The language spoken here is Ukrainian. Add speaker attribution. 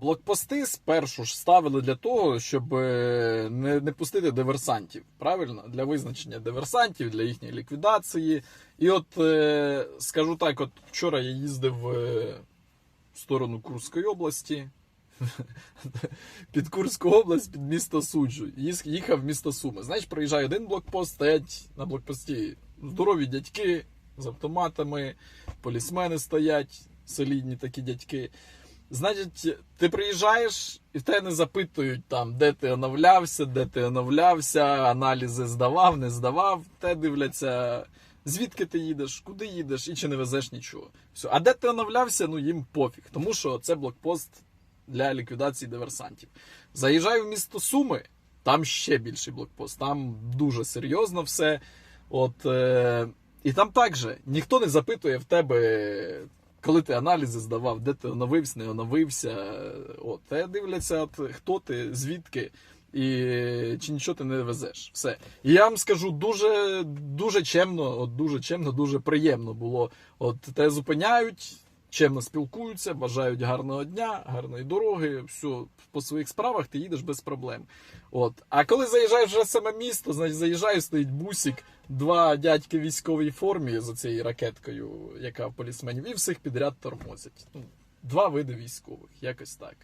Speaker 1: Блокпости спершу ж ставили для того, щоб е, не, не пустити диверсантів. Правильно? Для визначення диверсантів, для їхньої ліквідації. І от е, скажу так: от вчора я їздив е, в сторону Курської області. Під Курську область, під місто Суджу. Їхав в місто Суми. Знаєш, проїжджає один блокпост, стоять на блокпості здорові дядьки з автоматами, полісмени стоять, солідні такі дядьки. Значить, ти приїжджаєш і в тебе не запитують там, де ти оновлявся, де ти оновлявся, аналізи здавав, не здавав. Те дивляться, звідки ти їдеш, куди їдеш і чи не везеш нічого. Все. А де ти оновлявся, ну їм пофіг, тому що це блокпост для ліквідації диверсантів. Заїжджаю в місто Суми, там ще більший блокпост, там дуже серйозно все. От, е, і там також ніхто не запитує в тебе, коли ти аналізи здавав, де ти оновився, не оновився. От, те дивляться, хто ти, звідки. І чи нічого ти не везеш. Все. І я вам скажу дуже, дуже чемно, от дуже чемно, дуже приємно було. От те зупиняють, чемно спілкуються, бажають гарного дня, гарної дороги, все, по своїх справах ти їдеш без проблем. От. А коли заїжджаєш вже саме місто, значить заїжджаю, стоїть бусик, два дядьки в військовій формі за цією ракеткою, яка полісменів, і всіх підряд тормозять. Ну, два види військових, якось так.